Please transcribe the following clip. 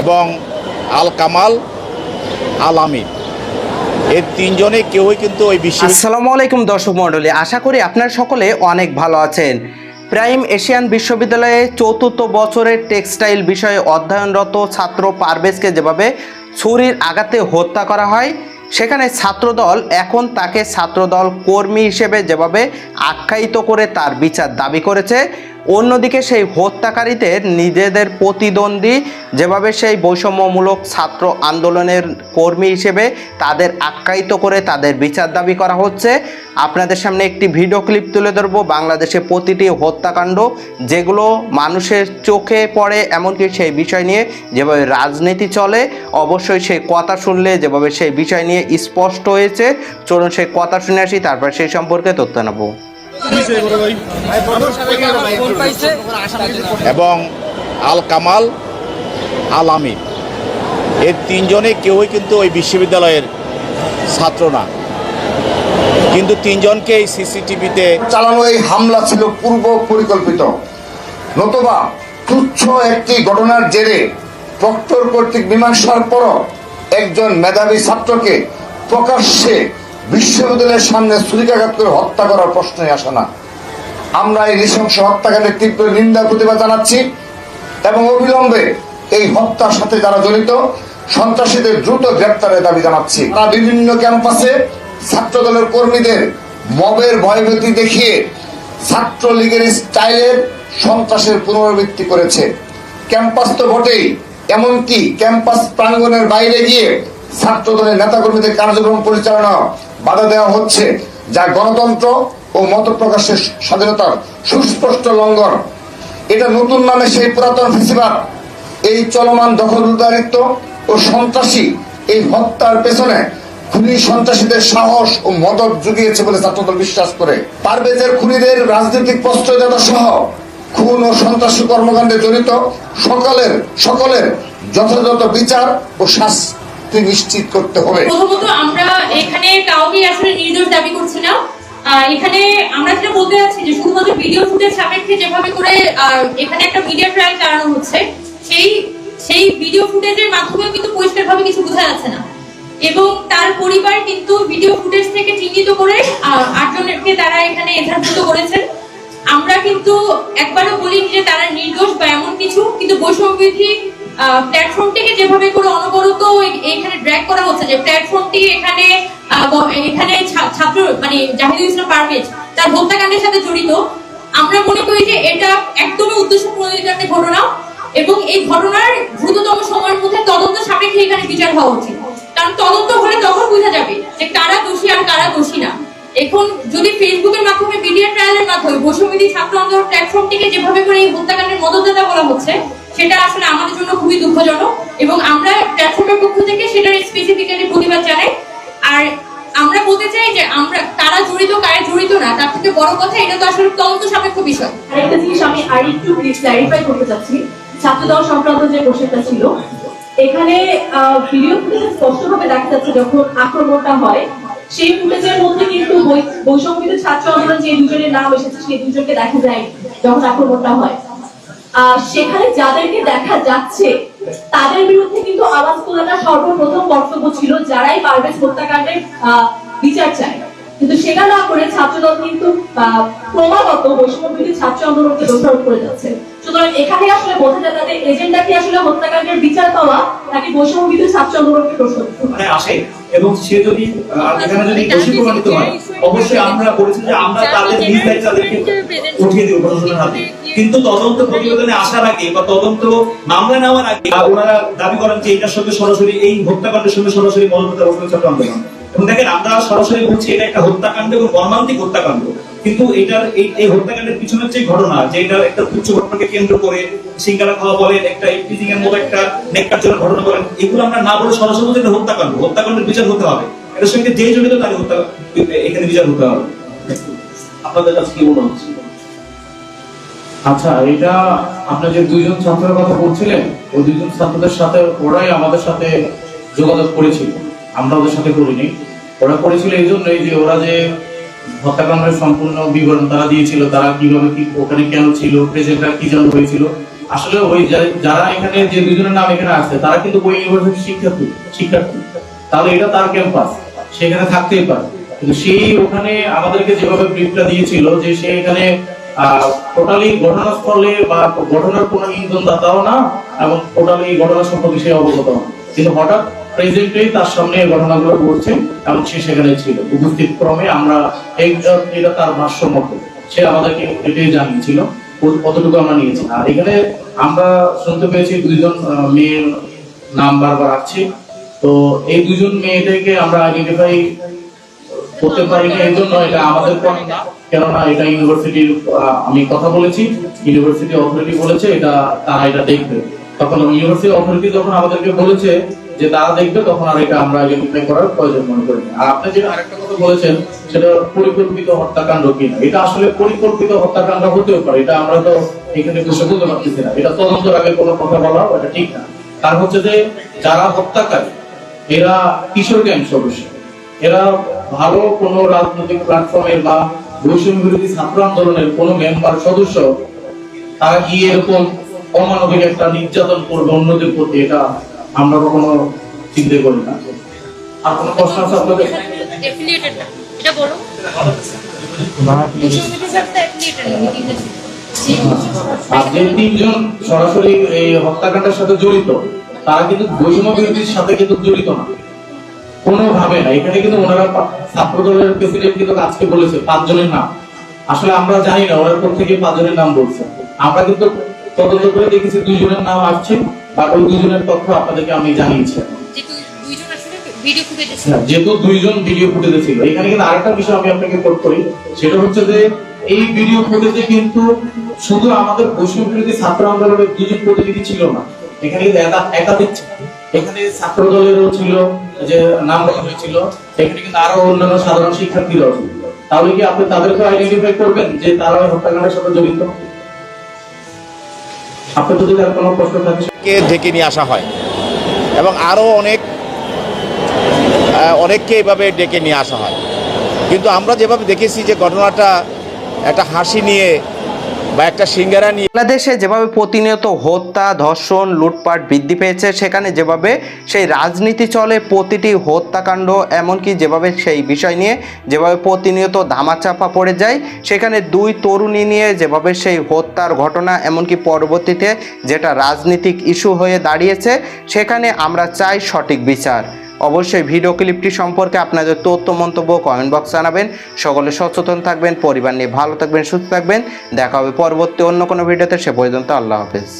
এবং আল কামাল আল আমির এই তিনজনে কেউই কিন্তু ওই বিশ্ববিদ্যালয় আসসালামু আলাইকুম দর্শক মণ্ডলী আশা করি আপনারা সকলে অনেক ভালো আছেন। প্রাইম এশিয়ান বিশ্ববিদ্যালয়ে চতুর্থ বছরের টেক্সটাইল বিষয়ে অধ্যয়নরত ছাত্র পারভেজকে যেভাবে ছুরির আঘাতে হত্যা করা হয় সেখানে ছাত্রদল এখন তাকে ছাত্রদল কর্মী হিসেবে যেভাবে আখ্যায়িত করে তার বিচার দাবি করেছে। অন্যদিকে সেই হত্যাকারীদের নিজেদের প্রতিদ্বন্দ্বী, যেভাবে সেই বৈষম্যমূলক ছাত্র আন্দোলনের কর্মী হিসেবে তাদের আখ্যায়িত করে তাদের বিচার দাবি করা হচ্ছে। আপনাদের সামনে একটি ভিডিও ক্লিপ তুলে ধরবো। বাংলাদেশে প্রতিটি হত্যাকাণ্ড, যেগুলো মানুষের চোখে পড়ে, এমনকি সেই বিষয় নিয়ে যেভাবে রাজনীতি চলে, অবশ্যই সেই কথা শুনলে যেভাবে সেই বিষয় নিয়ে স্পষ্ট হয়েছে। চলুন সেই কথা শুনে আসি, তারপর সেই সম্পর্কে তথ্য নেব। এবং আল কামাল আল আমির এর তিনজনে কেউই কিন্তু ওই বিশ্ববিদ্যালয়ের ছাত্র না। কিন্তু তিনজনকে এই সিসিটিভিতে চালানো এই হামলা ছিল পূর্ব পরিকল্পিত। নতুবা তুচ্ছ একটি ঘটনার জেরে প্রক্টর কর্তৃক মীমাংসার পরও একজন মেধাবী ছাত্রকে প্রকাশ্যে বিশ্ববিদ্যালয়ের সামনে ছুরিকাঘাত করে হত্যা করার প্রশ্নই আসে না। আমরা এই নৃশংস হত্যাকাণ্ডের তীব্র নিন্দা প্রতিবাদ জানাচ্ছি এবং অবিলম্বে এই হত্যার সাথে যারা জড়িত, সন্ত্রাসীদের দ্রুত গ্রেপ্তারের দাবি জানাচ্ছি। তারা বিভিন্ন ক্যাম্পাসে ছাত্র দলের কর্মীদের মবের ভয়ভীতি দেখিয়ে ছাত্রলীগের স্টাইলের সন্ত্রাসের পুনরাবৃত্তি করেছে। ক্যাম্পাস তো বটেই, এমনকি ক্যাম্পাস প্রাঙ্গণের বাইরে গিয়ে ছাত্র ছাত্রদলের নেতাকর্মীদের কার্যক্রম পরিচালনা বাধা দেওয়া হচ্ছে, যা গণতন্ত্র ও মত প্রকাশের স্বাধীনতার সুস্পষ্ট লঙ্ঘন। এটা নতুন নামে সেই পুরাতন ফেসিবাদ। এই চলমান দখলদারিত্ব ও সন্ত্রাসী এই হত্যার পেছনে খুনি সন্ত্রাসীদের সাহস ও মদত জুগিয়েছে বলে ছাত্রদল বিশ্বাস করে। পারভেজের খুনিদের রাজনৈতিক প্রশ্রয়দাতা সহ খুন ও সন্ত্রাসী কর্মকাণ্ডে জড়িত সকলের সকলের যথাযথ বিচার ও শাস্তি নিশ্চিত করতে হবে। প্রথমত আমরা এখানে কাউকে আসলে নির্দোষ দাবি করছি না। এখানে আমরা যেটা বলতে যাচ্ছি যে শুধুমাত্র ভিডিও ফুটেজ সাপেক্ষে যেভাবে করে এখানে একটা মিডিয়া ট্রায়াল চালানো হচ্ছে, সেই সেই ভিডিও ফুটেজের মাধ্যমেও কিন্তু পরিষ্কারভাবে কিছু বোঝা যাচ্ছে না। এবং তার পরিবার কিন্তু ভিডিও ফুটেজ থেকে চিহ্নিত করে আটজনকে তারা এখানে এধারভূত করেছেন। আমরা কিন্তু একবারও বলি যে তারা নির্দোষ বা এমন কিছু, কিন্তু বৈষম্যবিধি প্ল্যাটফর্মটিকে যেভাবে করে অনবরত এখানে ড্র্যাগ করা হচ্ছে, যে প্ল্যাটফর্মটি এখানে এখানে ছাত্র মানে জাহিদুল ইসলাম পারভেজ তার হত্যাকাণ্ডের সাথে জড়িত। আমরা মনে করি যে এটা একদমই উদ্দেশ্য প্রণোদিত ঘটনা এবং এই ঘটনার দ্রুততম সময়ের মধ্যে তদন্ত সাপেক্ষে এখানে বিচার হওয়া উচিত। কারণ তদন্ত হলে তখন বোঝা যাবে যে কারা দোষী আর কারা দোষী না। এখন যদি ফেসবুকের মাধ্যমে মিডিয়া ট্রায়ালের মাধ্যমে বৈষম্যবিধি ছাত্র আন্দোলন প্ল্যাটফর্মটিকে যেভাবে করে এই হত্যাকাণ্ডের মদতদাতা বলা হচ্ছে সেটা আসলে আমাদের জন্য খুবই দুঃখজনক এবং আমরা প্ল্যাটফর্মের পক্ষ থেকে সেটার স্পেসিফিক্যালি প্রতিবাদ জানাই। আর আমরা বলতে চাই যে আমরা তারা জড়িত, কারা জড়িত না, তার থেকে বড় কথা এটা তো আসলে তদন্ত সাপেক্ষ বিষয়। আরেকটা জিনিস আমি আরেকটু ক্লারিফাই করতে চাচ্ছি। ছাত্রদল সংক্রান্ত যে কোশ্চেনটা ছিল, এখানে ভিডিও স্পষ্টভাবে দেখা যাচ্ছে যখন আক্রমণটা হয়, সেই ফুটেজের মধ্যে কিন্তু বৈ- বৈষম্যবিদ ছাত্র আন্দোলন যে দুজনের নাম এসেছে, সেই দুজনকে দেখা যায় যখন আক্রমণটা হয়। সেখানে যাদেরকে দেখা যাচ্ছে, তাদের বিরুদ্ধে কিন্তু আওয়াজ তোলাটা সর্বপ্রথম কর্তব্য ছিল যারাই পারভেজ হত্যাকাণ্ডের বিচার চায়। কিন্তু সেটা না করে ছাত্রদল কিন্তু ক্রমাগত বৈষম্য ছাত্র আন্দোলনকে দোষারোপ করে যাচ্ছে। সুতরাং এখানে আসলে বোঝা যায় তাদের এজেন্ডা কি আসলে হত্যাকাণ্ডের বিচার পাওয়া নাকি ছাত্র আন্দোলনকে করা? মানে আসে। এবং সে যদি এখানে যদি দোষী প্রমাণিত হয় অবশ্যই আমরা বলেছি যে আমরা তাদের নিজ তাদেরকে উঠিয়ে দেবো প্রশাসনের হাতে। কিন্তু তদন্ত প্রতিবেদনে আসার আগে বা তদন্ত মামলা নেওয়ার আগে ওনারা দাবি করেন যে এটার সঙ্গে সরাসরি এই হত্যাকাণ্ডের সঙ্গে সরাসরি অবস্থা ছাত্র আন্দোলন এবং দেখেন আমরা সরাসরি বলছি এটা একটা হত্যাকাণ্ড এবং মর্মান্তিক হত্যাকাণ্ড। কিন্তু এটার এই এই হত্যাকাণ্ডের পিছনের যে ঘটনা যে এটা একটা তুচ্ছ ঘটনাকে কেন্দ্র করে সিঙ্গারা খাওয়া বলেন একটা ইফটিজিং এর মতো একটা নেককারজনক ঘটনা বলেন এগুলো আমরা না বলে সরাসরি এটা হত্যাকাণ্ড। হত্যাকাণ্ডের বিচার হতে হবে। এটার সঙ্গে যে জড়িত তার হত্যা এখানে বিচার হতে হবে। আপনাদের কাছে কি মনে হচ্ছে? আচ্ছা এটা আপনার যে দুইজন ছাত্রের কথা বলছিলেন ওই দুইজন ছাত্রদের সাথে ওরাই আমাদের সাথে যোগাযোগ করেছিল। আমরা ওদের সাথে করিনি। ওরা করেছিল এই জন্যই যে ওরা যে হত্যাকাণ্ডের সম্পূর্ণ বিবরণ তারা দিয়েছিল, তারা কীভাবে কি, ওখানে কেন ছিল প্রেজেন্টরা কি জন্য হয়েছিল। আসলে ওই যারা এখানে যে দুজনের নাম এখানে আছে তারা কিন্তু ওই ইউনিভার্সিটির শিক্ষার্থী শিক্ষার্থী। তাহলে এটা তার ক্যাম্পাস সেখানে থাকতেই পারে। কিন্তু সেই ওখানে আমাদেরকে যেভাবে ব্রিফটা দিয়েছিল, যে সে এখানে টোটালি ঘটনাস্থলে বা ঘটনার কোনো ইন্ধন দাতাও না, এবং টোটালি ঘটনা সম্পর্কে সে অবগত কিন্তু হঠাৎ প্রেজেন্টেই তার সামনে এই ঘটনাগুলো ঘটছে, এবং সে সেখানে ছিল। উপস্থিত ক্রমে আমরা এটা তার সে আমাদেরকে এটাই জানিয়েছিল আমরা নিয়েছি। আর এখানে আমরা শুনতে পেয়েছি মেয়ের নাম বারবার তো এই দুজন মেয়েদেরকে আমরা আইডেন্টিফাই করতে পারিনি, এই জন্য এটা আমাদের পর কেননা এটা ইউনিভার্সিটির আমি কথা বলেছি, ইউনিভার্সিটি অথরিটি বলেছে, এটা তারা এটা দেখবে। তখন ইউনিভার্সিটি অথরিটি যখন আমাদেরকে বলেছে যে তারা দেখবে, তখন আর এটা আমরা আইডেন্টিফাই করার প্রয়োজন মনে করি আর আপনি যে আরেকটা কথা বলেছেন, সেটা পরিকল্পিত হত্যাকাণ্ড কিনা এটা আসলে পরিকল্পিত হত্যাকাণ্ড হতেও পারে। এটা আমরা তো এখানে বসে বলতে পারতেছি না। এটা তদন্তের আগে কোনো কথা বলা এটা ঠিক না। কারণ হচ্ছে যে, যারা হত্যাকারী, এরা কিশোর গ্যাং সদস্য এরা ভালো কোনো রাজনৈতিক প্ল্যাটফর্মের বা বৈষম্য বিরোধী ছাত্র আন্দোলনের কোনো মেম্বার, সদস্য, তারা গিয়ে এরকম অমানবিক একটা নির্যাতন করবে অন্যদের প্রতি, এটা আমরা কখনো চিন্তা করি না। আর কোনো প্রশ্ন আছে আপনাদের? এটা বলো আর যে তিনজন সরাসরি এই হত্যাকাণ্ডের সাথে জড়িত তারা কিন্তু বৈষম্য বিরোধীর সাথে কিন্তু জড়িত না। কোনোভাবে না। এখানে কিন্তু ওনারা ছাত্র দলের প্রেসিডেন্ট কিন্তু আজকে বলেছে পাঁচজনের নাম। আসলে আমরা জানি না ওনার থেকে পাঁচজনের নাম বলছে। আমরা কিন্তু তদন্ত করে দেখেছি দুইজনের নাম আসছে আর ওই দুইজনের তথ্য আপনাদেরকে আমি জানিয়েছি। যে দুই- দুইজন ভিডিও ফুটেজে হ্যাঁ, যেহেতু দুইজন ভিডিও ফুটেজে ছিল। এখানে কিন্তু আরেকটা বিষয় আমি আপনাকে কোট করি সেটা হচ্ছে যে এই ভিডিও ফুটেজে কিন্তু শুধু আমাদের বৈষম্য বিরোধী ছাত্র আন্দোলনের দুজন প্রতিনিধি ছিল না। এখানে কিন্তু একাধিক এখানে ছাত্র দলেরও ছিল যে নাম বলা হয়েছিল। এখানে কিন্তু আরও অন্যান্য সাধারণ শিক্ষার্থীরাও ছিল। তাহলে কি আপনি তাদেরকে আইডেন্টিফাই করবেন যে তারা হত্যাকাণ্ডের সাথে জড়িত? কে ডেকে নিয়ে আসা হয়? এবং আরও অনেক অনেককে এইভাবে ডেকে নিয়ে আসা হয়। কিন্তু আমরা যেভাবে দেখেছি যে ঘটনাটা একটা হাসি নিয়ে বা একটা সিঙ্গারা নিয়ে বাংলাদেশে যেভাবে প্রতিনিয়ত হত্যা, ধর্ষণ, লুটপাট বৃদ্ধি পেয়েছে, সেখানে যেভাবে সেই রাজনীতি চলে, প্রতিটি হত্যাকাণ্ড, এমনকি যেভাবে সেই বিষয় নিয়ে যেভাবে প্রতিনিয়ত ধামাচাপা পড়ে যায়, সেখানে দুই তরুণী নিয়ে যেভাবে সেই হত্যার ঘটনা, এমনকি পরবর্তীতে যেটা রাজনীতিক ইস্যু হয়ে দাঁড়িয়েছে, সেখানে আমরা চাই সঠিক বিচার। অবশ্যই ভিডিও ক্লিপটি সম্পর্কে আপনাদের তথ্য, মন্তব্য কমেন্ট বক্স জানাবেন। সকলে সচেতন থাকবেন, পরিবার নিয়ে ভালো থাকবেন, সুস্থ থাকবেন। দেখা হবে পরবর্তী অন্য কোনো ভিডিওতে, সে পর্যন্ত আল্লাহ হাফেজ।